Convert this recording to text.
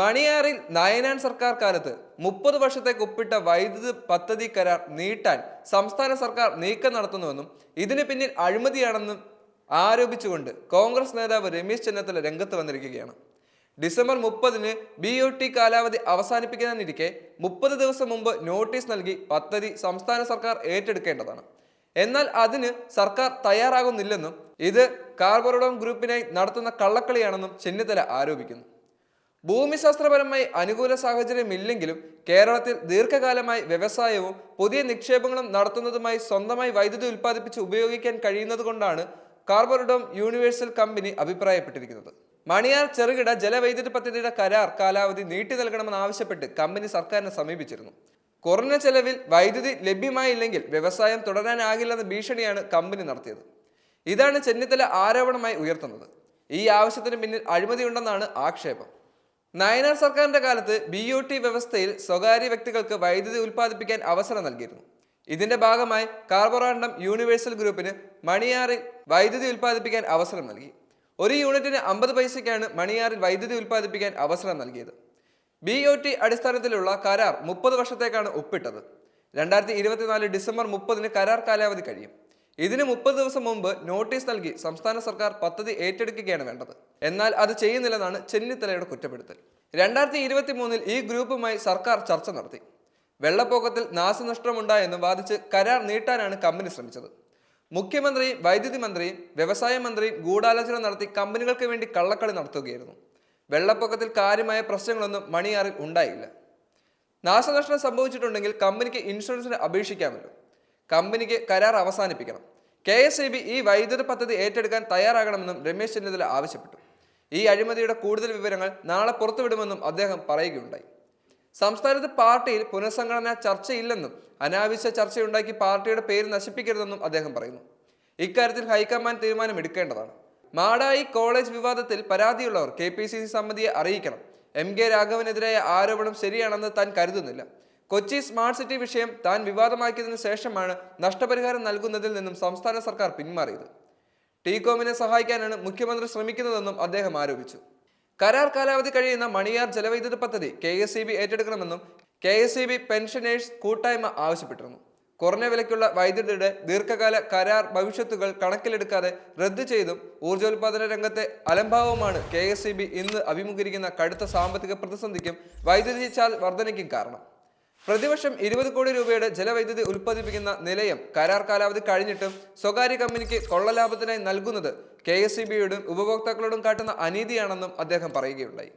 മണിയാറിൽ നയനാൻ സർക്കാർ കാലത്ത് മുപ്പത് വർഷത്തേക്ക് ഒപ്പിട്ട വൈദ്യുതി പദ്ധതി കരാർ നീട്ടാൻ സംസ്ഥാന സർക്കാർ നീക്കം നടത്തുന്നുവെന്നും ഇതിന് പിന്നിൽ അഴിമതിയാണെന്നും ആരോപിച്ചുകൊണ്ട് കോൺഗ്രസ് നേതാവ് രമേശ് ചെന്നിത്തല രംഗത്ത് വന്നിരിക്കുകയാണ്. ഡിസംബർ മുപ്പതിന് ബി ഒ ടി കാലാവധി അവസാനിപ്പിക്കാനിരിക്കെ മുപ്പത് ദിവസം മുമ്പ് നോട്ടീസ് നൽകി പദ്ധതി സംസ്ഥാന സർക്കാർ ഏറ്റെടുക്കേണ്ടതാണ്. എന്നാൽ അതിന് സർക്കാർ തയ്യാറാകുന്നില്ലെന്നും ഇത് കാർബറോഡോം ഗ്രൂപ്പിനായി നടത്തുന്ന കള്ളക്കളിയാണെന്നും ചെന്നിത്തല ആരോപിക്കുന്നു. ഭൂമിശാസ്ത്രപരമായി അനുകൂല സാഹചര്യമില്ലെങ്കിലും കേരളത്തിൽ ദീർഘകാലമായി വ്യവസായവും പുതിയ നിക്ഷേപങ്ങളും നടത്തുന്നതുമായി സ്വന്തമായി വൈദ്യുതി ഉൽപ്പാദിപ്പിച്ച് ഉപയോഗിക്കാൻ കഴിയുന്നതുകൊണ്ടാണ് കാർബറുഡോം യൂണിവേഴ്സൽ കമ്പനി അഭിപ്രായപ്പെട്ടിരിക്കുന്നത്. മണിയാർ ചെറുകിട ജലവൈദ്യുതി പദ്ധതിയുടെ കരാർ കാലാവധി നീട്ടി നൽകണമെന്ന് ആവശ്യപ്പെട്ട് കമ്പനി സർക്കാരിനെ സമീപിച്ചിരുന്നു. കുറഞ്ഞ ചെലവിൽ വൈദ്യുതി ലഭ്യമായില്ലെങ്കിൽ വ്യവസായം തുടരാനാകില്ലെന്ന ഭീഷണിയാണ് കമ്പനി നടത്തിയത്. ഇതാണ് ചെന്നിത്തല ആരോപണമായി ഉയർത്തുന്നത്. ഈ ആവശ്യത്തിന് പിന്നിൽ അഴിമതിയുണ്ടെന്നാണ് ആക്ഷേപം. നയനാർ സർക്കാരിന്റെ കാലത്ത് ബി ഒ ടി വ്യവസ്ഥയിൽ സ്വകാര്യ വ്യക്തികൾക്ക് വൈദ്യുതി ഉൽപ്പാദിപ്പിക്കാൻ അവസരം നൽകിയിരുന്നു. ഇതിന്റെ ഭാഗമായി കാർബോറാണ്ടം യൂണിവേഴ്സൽ ഗ്രൂപ്പിന് മണിയാറിൽ വൈദ്യുതി ഉൽപ്പാദിപ്പിക്കാൻ അവസരം നൽകി. ഒരു യൂണിറ്റിന് അമ്പത് പൈസയ്ക്കാണ് മണിയാറിൽ വൈദ്യുതി ഉൽപ്പാദിപ്പിക്കാൻ അവസരം നൽകിയത്. ബി ഒ ടി അടിസ്ഥാനത്തിലുള്ള കരാർ മുപ്പത് വർഷത്തേക്കാണ് ഒപ്പിട്ടത്. രണ്ടായിരത്തി ഇരുപത്തിനാല് ഡിസംബർ മുപ്പതിന് കരാർ കാലാവധി കഴിയും. ഇതിന് മുപ്പത് ദിവസം മുമ്പ് നോട്ടീസ് നൽകി സംസ്ഥാന സർക്കാർ പദ്ധതി ഏറ്റെടുക്കുകയാണ് വേണ്ടത്. എന്നാൽ അത് ചെയ്യുന്നില്ലെന്നാണ് ചെന്നിത്തലയുടെ കുറ്റപ്പെടുത്തൽ. രണ്ടായിരത്തി ഇരുപത്തി മൂന്നിൽ ഈ ഗ്രൂപ്പുമായി സർക്കാർ ചർച്ച നടത്തി. വെള്ളപ്പൊക്കത്തിൽ നാശനഷ്ടമുണ്ടായെന്ന് വാദിച്ച് കരാർ നീട്ടാനാണ് കമ്പനി ശ്രമിച്ചത്. മുഖ്യമന്ത്രിയും വൈദ്യുതി മന്ത്രിയും വ്യവസായ മന്ത്രിയും ഗൂഢാലോചന നടത്തി കമ്പനികൾക്ക് വേണ്ടി കള്ളക്കളി നടത്തുകയായിരുന്നു. വെള്ളപ്പൊക്കത്തിൽ കാര്യമായ പ്രശ്നങ്ങളൊന്നും മണിയാറിൽ ഉണ്ടായില്ല. നാശനഷ്ടം സംഭവിച്ചിട്ടുണ്ടെങ്കിൽ കമ്പനിക്ക് ഇൻഷുറൻസിന് അപേക്ഷിക്കാമല്ലോ. കമ്പനിക്ക് കരാർ അവസാനിപ്പിക്കണം. കെ എസ് ഇ ബി ഈ വൈദ്യുത പദ്ധതി ഏറ്റെടുക്കാൻ തയ്യാറാകണമെന്നും രമേശ് ചെന്നിത്തല ആവശ്യപ്പെട്ടു. ഈ അഴിമതിയുടെ കൂടുതൽ വിവരങ്ങൾ നാളെ പുറത്തുവിടുമെന്നും അദ്ദേഹം പറയുകയുണ്ടായി. സംസ്ഥാനത്ത് പാർട്ടിയിൽ പുനഃസംഘടന ചർച്ചയില്ലെന്നും അനാവശ്യ ചർച്ചയുണ്ടാക്കി പാർട്ടിയുടെ പേര് നശിപ്പിക്കരുതെന്നും അദ്ദേഹം പറയുന്നു. ഇക്കാര്യത്തിൽ ഹൈക്കമാൻഡ് തീരുമാനം എടുക്കേണ്ടതാണ് മാടായി കോളേജ് വിവാദത്തിൽ പരാതിയുള്ളവർ കെ പി സി സി സമിതിയെ അറിയിക്കണം. എം കെ രാഘവനെതിരായ ആരോപണം ശരിയാണെന്ന് താൻ കരുതുന്നില്ല. കൊച്ചി സ്മാർട്ട് സിറ്റി വിഷയം താൻ വിവാദമാക്കിയതിനു ശേഷമാണ് നഷ്ടപരിഹാരം നൽകുന്നതിൽ നിന്നും സംസ്ഥാന സർക്കാർ പിന്മാറിയത്. ടീകോമിനെ സഹായിക്കാനാണ് മുഖ്യമന്ത്രി ശ്രമിക്കുന്നതെന്നും അദ്ദേഹം ആരോപിച്ചു. കരാർ കാലാവധി കഴിയുന്ന മണിയാർ ജലവൈദ്യുത പദ്ധതി K S E B ഏറ്റെടുക്കണമെന്നും K S E B pensioners കൂട്ടായ്മ ആവശ്യപ്പെട്ടിരുന്നു. കുറഞ്ഞ വിലയ്ക്കുള്ള വൈദ്യുതിയുടെ ദീർഘകാല കരാർ ഭവിഷ്യത്തുകൾ കണക്കിലെടുക്കാതെ റദ്ദു ചെയ്തും ഊർജോൽപാദന രംഗത്തെ അലംഭാവമാണ് കെ എസ് സി ഇന്ന് അഭിമുഖീകരിക്കുന്ന കടുത്ത സാമ്പത്തിക പ്രതിസന്ധിക്കും വൈദ്യുതി ചാർജ് വർധനയ്ക്കും കാരണം. പ്രതിവർഷം ഇരുപത് കോടി രൂപയുടെ ജലവൈദ്യുതി ഉൽപ്പാദിപ്പിക്കുന്ന നിലയം കരാർ കാലാവധി കഴിഞ്ഞിട്ടും സ്വകാര്യ കമ്പനിക്ക് കൊള്ളലാഭത്തിനായി നൽകുന്നത് കെ എസ് സി ബിയോടും ഉപഭോക്താക്കളോടും കാട്ടുന്ന അനീതിയാണെന്നും അദ്ദേഹം പറയുകയുണ്ടായി.